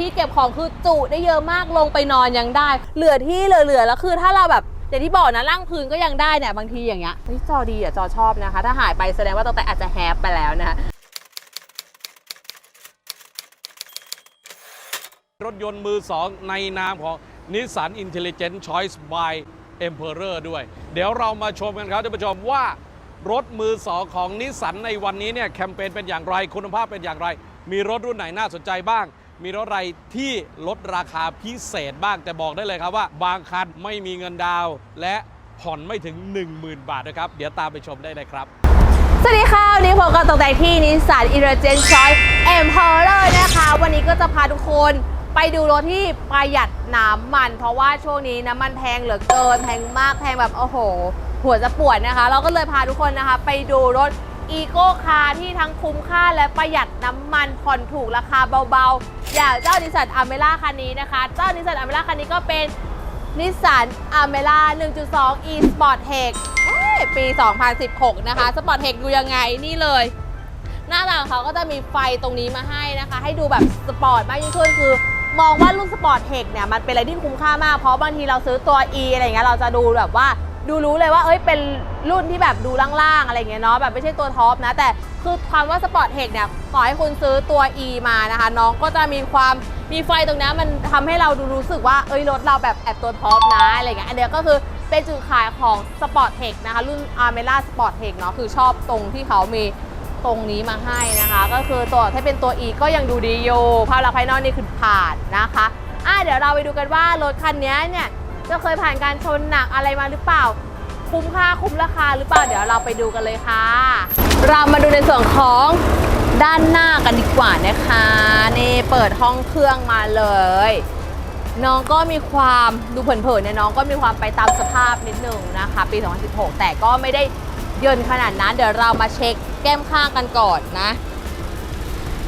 ที่เก็บของคือจุได้เยอะมากลงไปนอนยังได้ เหลือที่เหลือๆแล้วคือถ้าเราแบบอย่างที่บอกนะล่างพื้นก็ยังได้เนี่ยบางทีอย่างเงี้ยเฮ้ยจอดีอะจอชอบนะคะ ถ้าหายไปแสดงว่าตั้งแต่อาจจะแฮปไปแล้วนะคะรถยนต์มือ2ในนามของ Nissan Intelligent Choice by Emperor ด้วย เดี๋ยวเรามาชมกันครับท่านผู้ชมว่ารถมือ2ของนิสสันในวันนี้เนี่ยแคมเปญเป็นอย่างไรคุณภาพเป็นอย่างไร มีรถรุ่นไหนน่าสนใจบ้าง มีรถอะไรที่ลดราคาพิเศษบ้างแต่บอกได้เลยครับว่า บางคันไม่มีเงินดาวและผ่อนไม่ถึง 10,000 บาทนะครับ เดี๋ยวตามไปชมได้เลยครับ สวัสดีค่ะ วันนี้ผมก็ตกแต่งที่นิสสันอินเ g เจนชอยเอ็มเพอร์นะคะ วันนี้ก็จะพาทุกคนไปดูรถที่ประหยัดน้ำมัน เพราะว่าช่วงนี้น้ำมันแพงเหลือเกินแพงมากแพงแบบโอ้โห หัวจะปวดนะคะ เราก็เลยพาทุกคนนะคะ ไปดูรถ อีโก้คาร์ที่ทั้งคุ้มค่าและประหยัดน้ำมันผ่อนถูกราคาเบาๆ อย่างเจ้านิสสันอเมร่าคันนี้นะคะ เจ้านิสสันอเมร่าคันนี้ก็เป็นนิสสันอเมร่า1.2 e Sport Tech ปี 2016 นะคะ Sport Tech ดูยังไงนี่เลย หน้าตางเขาก็จะมีไฟตรงนี้มาให้นะคะ ให้ดูแบบสปอร์ตมากยิ่งขึ้นคือมองว่ารุ่นสปอร์ตเทคเนี่ยมันเป็นอะไรที่คุ้มค่ามาก เพราะบางทีเราซื้อตัว E อะไรเงี้ยเราจะดูแบบว่า ดูรู้เลยว่าเอ้ยเป็นรุ่นที่แบบดูล่างๆอะไรเงี้ยเนาะแบบไม่ใช่ตัวท็อปนะ แต่คือความว่าสปอร์ตเทคเนี่ยต่อให้คุณซื้อตัว E มานะคะ น้องก็จะมีความมีไฟตรงนี้มันทำให้เราดูรู้สึกว่าเอ้ยรถเราแบบแอบตัวท็อปนะอะไรเงี้ยอันเนี้ยก็คือเป็นจุดขายของสปอร์ตเทคนะคะ รุ่น a r m e r a Sport Tech เนาะคือชอบตรงที่เขามีตรงนี้มาให้นะคะ ก็คือตัวถ้าเป็นตัว E ก็ยังดูดีอยู่ภาพลักษณ์ภายนอกนี่คือผ่านนะคะอะเดี๋ยวเราไปดูกันว่ารถคันนี้เนี่ย จะเคยผ่านการชนหนักอะไรมาหรือเปล่า คุ้มค่าคุ้มราคาหรือเปล่า เดี๋ยวเราไปดูกันเลยค่ะ เรามาดูในส่วนของด้านหน้ากันดีกว่านะคะ นี่เปิดห้องเครื่องมาเลย น้องก็มีความดูเผินๆเนี่ยน้องก็มีความไปตามสภาพนิดนึงนะคะ ปี 2016 แต่ก็ไม่ได้เยินขนาดนั้นเดี๋ยวเรามาเช็คแก้มข้างกันก่อนนะ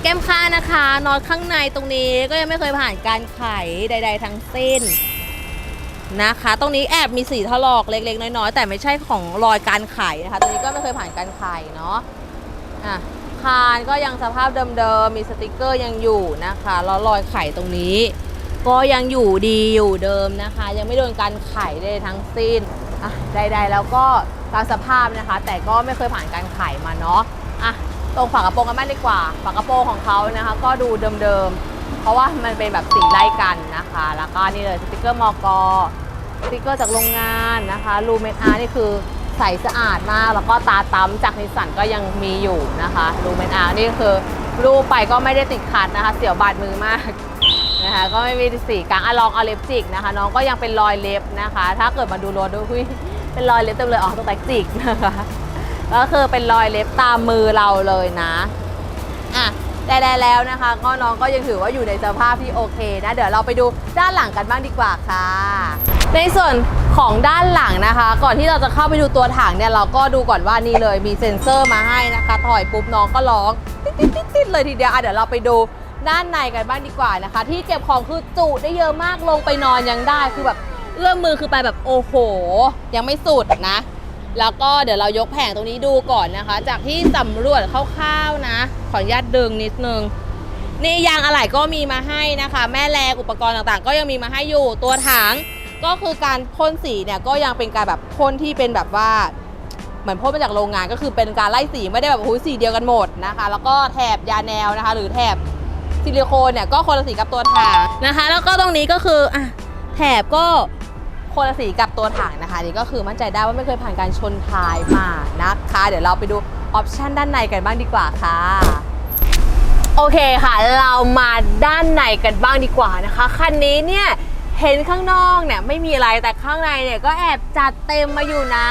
แก้มข้างนะคะ นอนข้างในตรงนี้ก็ยังไม่เคยผ่านการไขใด ๆ ทั้งสิ้น นะคะ ตรงนี้แอบมีสีถลอกเล็กๆ น้อยๆ แต่ไม่ใช่ของรอยการไขนะคะ ตรงนี้ก็ไม่เคยผ่านการไขเนาะอะคานก็ยังสภาพเดิมๆ มีสติกเกอร์ยังอยู่นะคะแล้วรอยไขตรงนี้ ก็ยังอยู่ดีอยู่เดิมนะคะ ยังไม่โดนการไขใดๆทั้งสิ้นอะใดๆแล้วก็ตามสภาพนะคะ แต่ก็ไม่เคยผ่านการไขมาเนาะอะตรงฝากระโปรงกันบ้างดีกว่า ฝากระโปรงของเขานะคะ ก็ดูเดิมๆ เพราะว่ามันเป็นแบบสีไล่กันนะคะ แล้วก็นี่เลยสติกเกอร์มอกสติกเกอร์จากโรงงานนะคะลูเมนอาร์นี่คือใสสะอาดมาก แล้วก็ตาตั้มจากนิสสันก็ยังมีอยู่นะคะลูเมนอาร์นี่คือรูปไปก็ไม่ได้ติดขัดนะคะ เสียวบาดมือมากนะคะก็ไม่มีสีกลางอะลองเอาเล็บจิกนะคะ น้องก็ยังเป็นรอยเล็บนะคะ ถ้าเกิดมาดูรถดูหุ้ยเป็นรอยเล็บเต็มเลยอ๋อตรงแต่จิกนะคะก็คือเป็นรอยเล็บตามมือเราเลยนะอะ แต่แล้วนะคะก็น้องก็ยังถือว่าอยู่ในสภาพที่โอเคนะ เดี๋ยวเราไปดูด้านหลังกันบ้างดีกว่าค่ะ ในส่วนของด้านหลังนะคะ ก่อนที่เราจะเข้าไปดูตัวถังเนี่ยเราก็ดูก่อนว่านี่เลยมีเซ็นเซอร์มาให้นะคะถอยปุ๊บน้องก็ร้องติดติดติดเลยทีเดียวอะเดี๋ยวเราไปดูด้านในกันบ้างดีกว่านะคะ ที่เก็บของคือจุได้เยอะมากลงไปนอนยังได้คือแบบเอื้อมมือคือไปแบบโอ้โห ยังไม่สุดนะ แล้วก็เดี๋ยวเรายกแผงตรงนี้ดูก่อนนะคะ จากที่สำรวจคร่าวๆนะ ขออนุญาตดึงนิดนึง นี่ยางอะไหล่ก็มีมาให้นะคะ แม่แรงอุปกรณ์ต่างๆ ก็ยังมีมาให้อยู่ตัวถังก็คือการพ่นสีเนี่ยก็ยังเป็นการแบบพ่นที่เป็นแบบว่าเหมือนพ่นมาจากโรงงานก็คือเป็นการไล่สีไม่ได้แบบหูยสีเดียวกันหมดนะคะ แล้วก็แถบยาแนวนะคะ หรือแถบซิลิโคนเนี่ยก็คนละสีกับตัวถังนะคะ แล้วก็ตรงนี้ก็คืออะแถบก็ คนละสีกับตัวถังนะคะนี่ก็คือมั่นใจได้ว่าไม่เคยผ่านการชนท้ายมานะคะ เดี๋ยวเราไปดูออปชันด้านในกันบ้างดีกว่าค่ะ โอเคค่ะ เรามาด้านในกันบ้างดีกว่านะคะคันนี้เนี่ยเห็นข้างนอกเนี่ยไม่มีอะไรแต่ข้างในเนี่ยก็แอบจัดเต็มมาอยู่นะ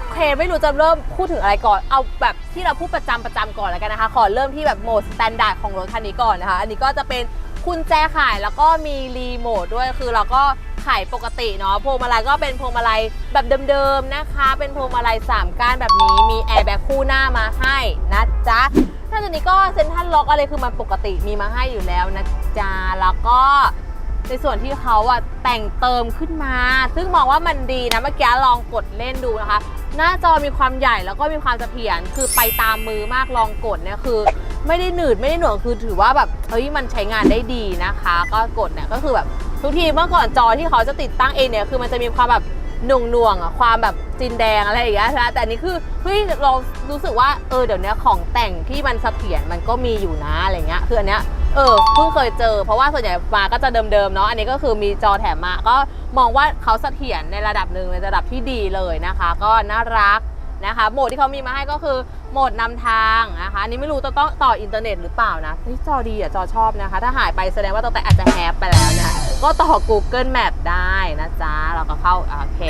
โอเคไม่รู้จะเริ่มพูดถึงอะไรก่อน เอาแบบที่เราพูดประจำประจำก่อนแล้วกันนะคะ ขอเริ่มที่แบบโหมดสแตนดาร์ดของรถคันนี้ก่อนนะคะ อันนี้ก็จะเป็นกุญแจขายแล้วก็มีรีโมทด้วย คือเราก็ ขายปกติเนาะพวงมาลัยก็เป็นพวงมาลัยแบบเดิมๆนะคะ เป็นพวงมาลัยสามก้านแบบนี้มีแอร์แบ็คคู่หน้ามาให้นะจ๊ะนอกจากนี้ก็เซ็นทรัลล็อกอะไรคือมันปกติมีมาให้อยู่แล้วนะจ๊ะแล้วก็ในส่วนที่เขาอะแต่งเติมขึ้นมา ซึ่งมองว่ามันดีนะเมื่อกี้ลองกดเล่นดูนะคะ หน้าจอมีความใหญ่แล้วก็มีความเสถียรคือไปตามมือมากลองกดเนี่ยคือ ไม่ได้หนืดไม่ได้หน่วงคือถือว่าแบบเฮ้ยมันใช้งานได้ดีนะคะ ก็กดเนี่ยก็คือแบบ ทุกทีเมื่อก่อนจอที่เขาจะติดตั้งเองเนี่ยคือมันจะมีความแบบหน่วงหน่วงอะความแบบจินแดงอะไรอย่างเงี้ยนะแต่นนี้คือเฮ้ยเรารู้สึกว่าเออเดี๋ยวนี้ของแต่งที่มันเสถียรมันก็มีอยู่นะอะไรเงี้ยคืออันเนี้ยเออเพิ่งเคยเจอ เพราะว่าส่วนใหญ่มาก็จะเดิมๆเนาะอันนี้ก็คือมีจอแถมมา ก็มองว่าเขาเสถียรในระดับหนึ่งในระดับที่ดีเลยนะคะ ก็น่ารักนะคะโหมดที่เขามีมาให้ก็คือโหมดนำทางนะคะอันนี้ไม่รู้จะต้องต่ออินเทอร์เน็ตหรือเปล่านะนี่จอดีอะจอชอบนะคะ ถ้าหายไปแสดงว่าตั้งแต่อาจจะแฮปไปแล้วนะ ก็ต่อ Google Map ได้นะจ๊ะ เราก็เข้าโอเค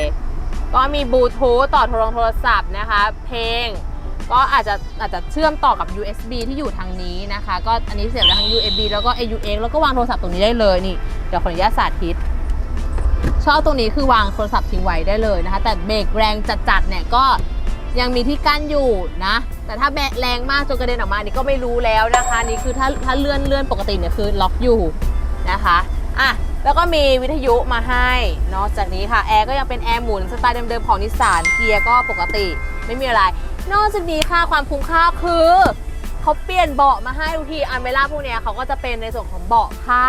ก็มีบลูทูธต่อโทรโทรศัพท์นะคะ เพลง ก็อาจจะอาจจะเชื่อมต่อกับ USB ที่อยู่ทางนี้นะคะ ก็อันนี้เสียบทั้ง USB แล้วก็ AUX แล้วก็วางโทรศัพท์ตรงนี้ได้เลยนี่ เดี๋ยวขออนุญาตสาธิตชอบตรงนี้คือวางโทรศัพท์ทิ้งไว้ได้เลยนะคะ แต่เบรกแรงจัดๆเนี่ยก็ยังมีที่กั้นอยู่นะ แต่ถ้าแบะแรงมากจนกระเด็นออกมานี่ก็ไม่รู้แล้วนะคะ นี่คือถ้าถ้าเลื่อนเลื่อนปกติเนี่ยคือล็อกอยู่นะคะ อะแล้วก็มีวิทยุมาให้นอกจากนี้ค่ะ แอร์ก็ยังเป็นแอร์หมุนสไตล์เดิมๆของนิสสันเกียร์ก็ปกติ ไม่มีอะไร นอกจากนี้ค่ะความคุ้มค่าคือเขาเปลี่ยนเบาะมาให้ทุกทีอันเมล่าพวกเนี้ยเขาก็จะเป็นในส่วนของเบาะผ้า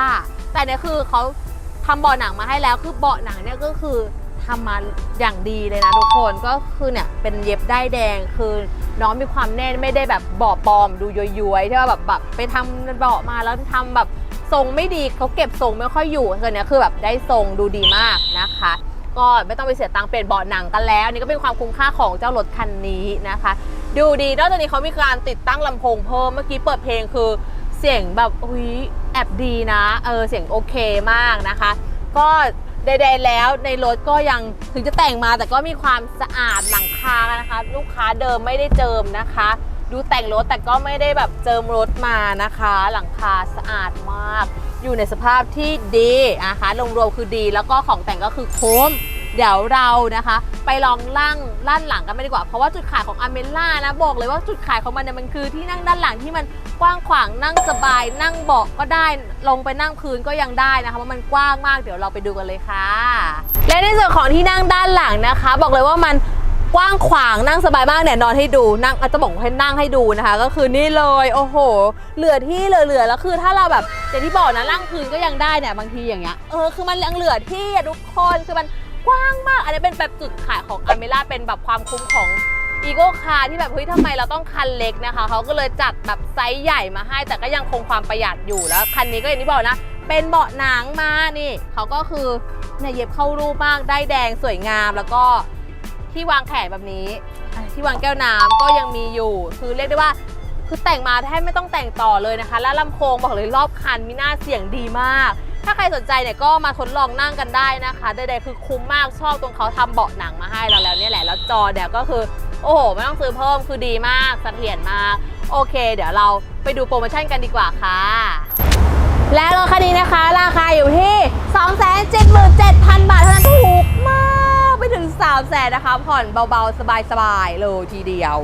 แต่เนี่ยคือเขาทำเบาะหนังมาให้แล้วคือเบาะหนังเนี่ยก็คือทำมาอย่างดีเลยนะทุกคนก็คือเนี่ยเป็นเย็บได้แดงคือน้องมีความแน่นไม่ได้แบบเบาะปลอมดูย้วยๆที่ว่าแบบแบบไปทำเบาะมาแล้วทำแบบ ทรงไม่ดีเขาเก็บทรงไม่ค่อยอยู่ส่วนนี้คือแบบได้ทรงดูดีมากนะคะ ก็ไม่ต้องไปเสียตังค์เปลี่ยนเบาะหนังกันแล้วนี่ก็เป็นความคุ้มค่าของเจ้ารถคันนี้นะคะ ดูดีนอกจากนี้เขามีการติดตั้งลำโพงเพิ่มเมื่อกี้เปิดเพลงคือเสียงแบบอุ้ยแอบดีนะเออเสียงโอเคมากนะคะ ก็ใดๆแล้วในรถก็ยังถึงจะแต่งมาแต่ก็มีความสะอาดหลังคานะคะ ลูกค้าเดิมไม่ได้เจิมนะคะ ดูแต่งรถแต่ก็ไม่ได้แบบเจิมรถมานะคะ หลังคาสะอาดมาก อยู่ในสภาพที่ดีนะคะรวมๆคือดี แล้วก็ของแต่งก็คือคุ้มเดี๋ยวเรานะคะ ไปลองล่างด้านหลังกันไม่ดีกว่า เพราะว่าจุดขายของอเมล่านะบอกเลยว่าจุดขายของมันเนี่ยมันคือที่นั่งด้านหลังที่มันกว้างขวางนั่งสบาย นั่งเบาะก็ได้ลงไปนั่งพื้นก็ยังได้นะคะเพราะมันกว้างมากเดี๋ยวเราไปดูกันเลยค่ะ และในส่วนของที่นั่งด้านหลังนะคะ บอกเลยว่ามัน กว้างขวางนั่งสบายมากเนี่ยนอนให้ดูนั่งอาจจะบอกให้นั่งให้ดูนะคะ ก็คือนี่เลยโอ้โห เหลือที่เหลือๆแล้วคือถ้าเราแบบอย่างที่บอกนะนั่งพื้นก็ยังได้เนี่ยบางทีอย่างเงี้ยเออคือมันยังเหลือที่อะทุกคนคือมันกว้างมาก อันนี้เป็นแบบจุดขายของอเมล่าเป็นแบบความคุ้มของอีโก้คาร์ที่แบบเฮ้ยทำไมเราต้องคันเล็กนะคะเขาก็เลยจัดแบบไซส์ใหญ่มาให้ แต่ก็ยังคงความประหยัดอยู่แล้ว คันนี้ก็อย่างที่บอกนะ เป็นเบาะหนังมานี่เขาก็คือเนี่ยเย็บเข้ารูปมากได้แดงสวยงามแล้วก็ ที่วางแขนแบบนี้ ที่วางแก้วน้ำก็ยังมีอยู่ คือเรียกได้ว่าคือแต่งมาแทบไม่ต้องแต่งต่อเลยนะคะ และลำโพงบอกเลยรอบคันมีหน้าเสียงดีมาก ถ้าใครสนใจเนี่ยก็มาทดลองนั่งกันได้นะคะใดๆคือคุ้มมากชอบตรงเขาทำเบาะหนังมาให้เราแล้วเนี่ยแหละแล้วจอเนี่ยวก็คือโอ้โหไม่ต้องซื้อเพิ่มคือดีมากเสถียรมาก โอเค เดี๋ยวเราไปดูโปรโมชั่นกันดีกว่าค่ะ และรถคันนี้นะคะ ราคาอยู่ที่ 277,000 บาทเท่านั้นถูกมาก 3แสนนะคะ ผ่อนเบาๆ สบายๆเลยทีเดียว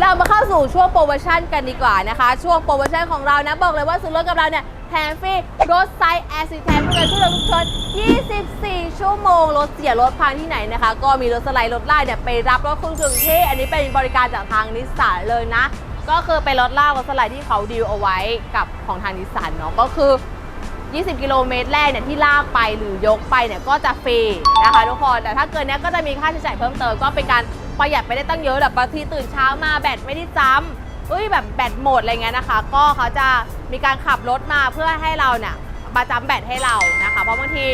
เรามาเข้าสู่ช่วงโปรโมชั่นกันดีกว่านะคะ ช่วงโปรโมชั่นของเรานะ บอกเลยว่าซื้อรถกับเราเนี่ยแถมฟรีรถไซส์แอซิแทนเพื่อช่วยเหลือทุกคน24 ชั่วโมง รถเสียรถพังที่ไหนนะคะ ก็มีรถสไลด์รถไล่เนี่ยไปรับรถคุณถึงที่ อันนี้เป็นบริการจากทางนิสสันเลยนะ ก็คือไปรถลารถสไลด์ที่เขาดีลเอาไว้กับของทางนิสสันเนาะ ก็คือ 20 กิโลเมตรแรกเนี่ยที่ลากไปหรือยกไปเนี่ยก็จะฟรีนะคะทุกคน แต่ถ้าเกินเนี้ยก็จะมีค่าใช้จ่ายเพิ่มเติมก็เป็นการประหยัดไปได้ตั้งเยอะแบบบางทีตื่นเช้ามาแบตไม่ได้จำเอ้ยแบบแบตหมดอะไรเงี้ยนะคะ ก็เขาจะมีการขับรถมาเพื่อให้เราเนี่ยมาจำแบตให้เรานะคะ เพราะบางที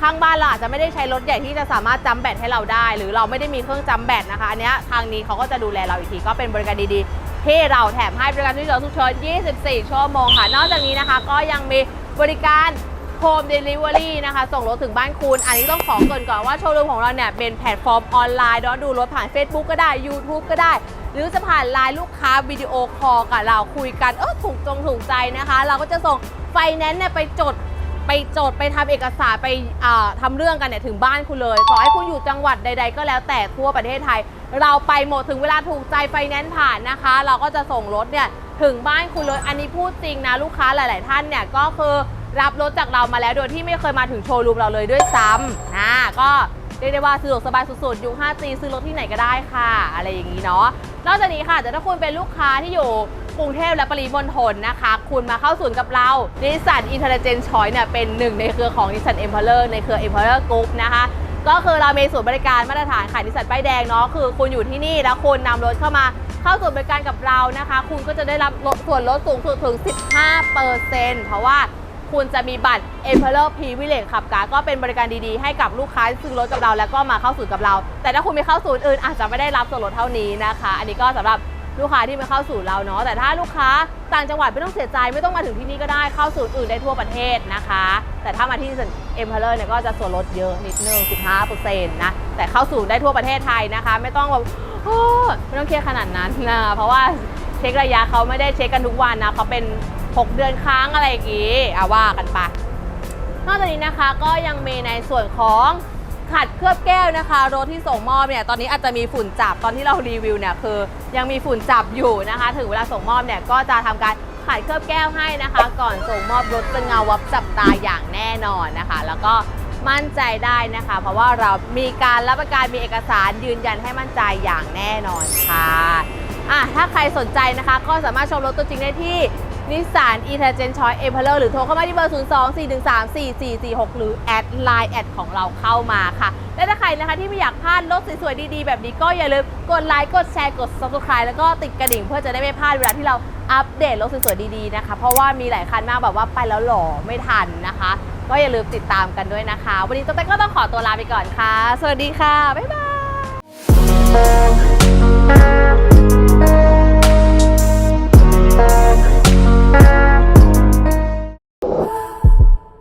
ข้างบ้านเราอาจจะไม่ได้ใช้รถใหญ่ที่จะสามารถจำแบตให้เราได้ หรือเราไม่ได้มีเครื่องจำแบตนะคะ อันเนี้ยทางนี้เขาก็จะดูแลเราอีกทีก็เป็นบริการดีๆที่เราแถมให้บริการที่เราทุกเชิญ24 ชั่วโมงค่ะ นอกจากนี้นะคะก็ยังมี บริการ Home Delivery นะคะ ส่งรถถึงบ้านคุณ อันนี้ต้องขอเกรินก่อนว่าโชว์รูมของเราเนี่ย เป็นแพลตฟอร์มออนไลน์เนาะดูรถผ่าน Facebook ก็ได้ YouTube ก็ได้ หรือจะผ่านไลน์ลูกค้าวิดีโอคอลกับเราคุยกัน เออถูกจงถูกใจนะคะ เราก็จะส่งไฟแนนซ์เนี่ยไปจดไปจดไปทำเอกสารไปอ่าทำเรื่องกันเนี่ยถึงบ้านคุณเลยขอให้คุณอยู่จังหวัดใด ๆ ก็แล้วแต่ทั่วประเทศไทย เราไปหมดถึงเวลาถูกใจไฟแนนซ์ผ่านนะคะ เราก็จะส่งรถเนี่ย ถึงบ้านคุณเลย อันนี้พูดจริงนะลูกค้าหลาย ๆ ท่านเนี่ยก็คือรับรถจากเรามาแล้วโดยที่ไม่เคยมาถึงโชว์รูมเราเลยด้วยซ้ำนะก็เรียกได้ว่าสะดวกสบายสุดๆยุค 5G ซื้อรถที่ไหนก็ได้ค่ะ อะไรอย่างนี้เนาะ นอกจากนี้ค่ะแต่ถ้าคุณเป็นลูกค้าที่อยู่กรุงเทพและปริมณฑลนะคะ คุณมาเข้าศูนย์กับเรานิสันอินเทลเจนชอยเนี่ยเป็นหนึ่งในเครือของนิสันเอ็มพ r เลอร์ในเครือ e m p เ r อร์กรุ๊ปนะคะ ก็คือเรามีศูนย์บริการมาตรฐานขายนิสสันป้ายแดงเนาะคือคุณอยู่ที่นี่แล้วคุณนำรถเข้ามาเข้าศูนย์บริการกับเรานะคะ คุณก็จะได้รับลดส่วนลดสูงสุดถึง 15%เพราะว่าคุณจะมีบัตร e m p e r o r Privilege ขับการก็เป็นบริการดีๆ ให้กับลูกค้าซื้อรถกับเราแล้วก็มาเข้าศูนย์กับเรา แต่ถ้าคุณไม่เข้าศูนย์อื่นอาจจะไม่ได้รับส่วนลดเท่านี้นะคะ อันนี้ก็สำหรับ ลูกค้าที่มาเข้าศูนย์เราเนาะแต่ถ้าลูกค้าต่างจังหวัดไม่ต้องเสียใจไม่ต้องมาถึงที่นี่ก็ได้เข้าศูนย์อื่นได้ทั่วประเทศนะคะ แต่ถ้ามาที่เอ็มพลเลอร์เนี่ยก็จะส่วนลดเยอะนิดนึง 15%นะแต่เข้าศูนย์ได้ทั่วประเทศไทยนะคะ ไม่ต้องแบบไม่ต้องเครียดขนาดนั้นนะเพราะว่าเช็คระยะเขาไม่ได้เช็คกันทุกวันนะเขาเป็น 6 เดือนครั้งอะไรอย่างงี้อะว่ากันไปนอกจากนี้นะคะก็ยังมีในส่วนของ ขัดเคลือบแก้วนะคะ รถที่ส่งมอบเนี่ยตอนนี้อาจจะมีฝุ่นจับตอนที่เรารีวิวเนี่ยคือ ยังมีฝุ่นจับอยู่นะคะ ถึงเวลาส่งมอบเนี่ยก็จะทำการขัดเคลือบแก้วให้นะคะ ก่อนส่งมอบรถจะเงาวับจับตาอย่างแน่นอนนะคะ แล้วก็มั่นใจได้นะคะ เพราะว่าเรามีการรับประกันมีเอกสารยืนยันให้มั่นใจอย่างแน่นอนค่ะอะถ้าใครสนใจนะคะ ก็สามารถชมรถตัวจริงได้ที่ นิสสันอีเทเจนชอยเอ็มเพลหรือโทรเข้ามาที่เบอร์ 0 2 4 1 3 4 4 4 6 หรือ แอดไลน์แอดของเราเข้ามาค่ะ และถ้าใครนะคะที่ไม่อยากพลาดรถสวยๆดีๆ แบบนี้ก็อย่าลืมกดไลค์กดแชร์กด subscribe แล้วก็ติดกระดิ่งเพื่อจะได้ไม่พลาดเวลาที่เราอัปเดตรถสวยๆดีๆนะคะ เพราะว่ามีหลายคันมากแบบว่าไปแล้วหล่อไม่ทันนะคะ ก็อย่าลืมติดตามกันด้วยนะคะ วันนี้ตุ๊กตาก็ต้องขอตัวลาไปก่อนค่ะ สวัสดีค่ะ บ๊ายบาย Bye.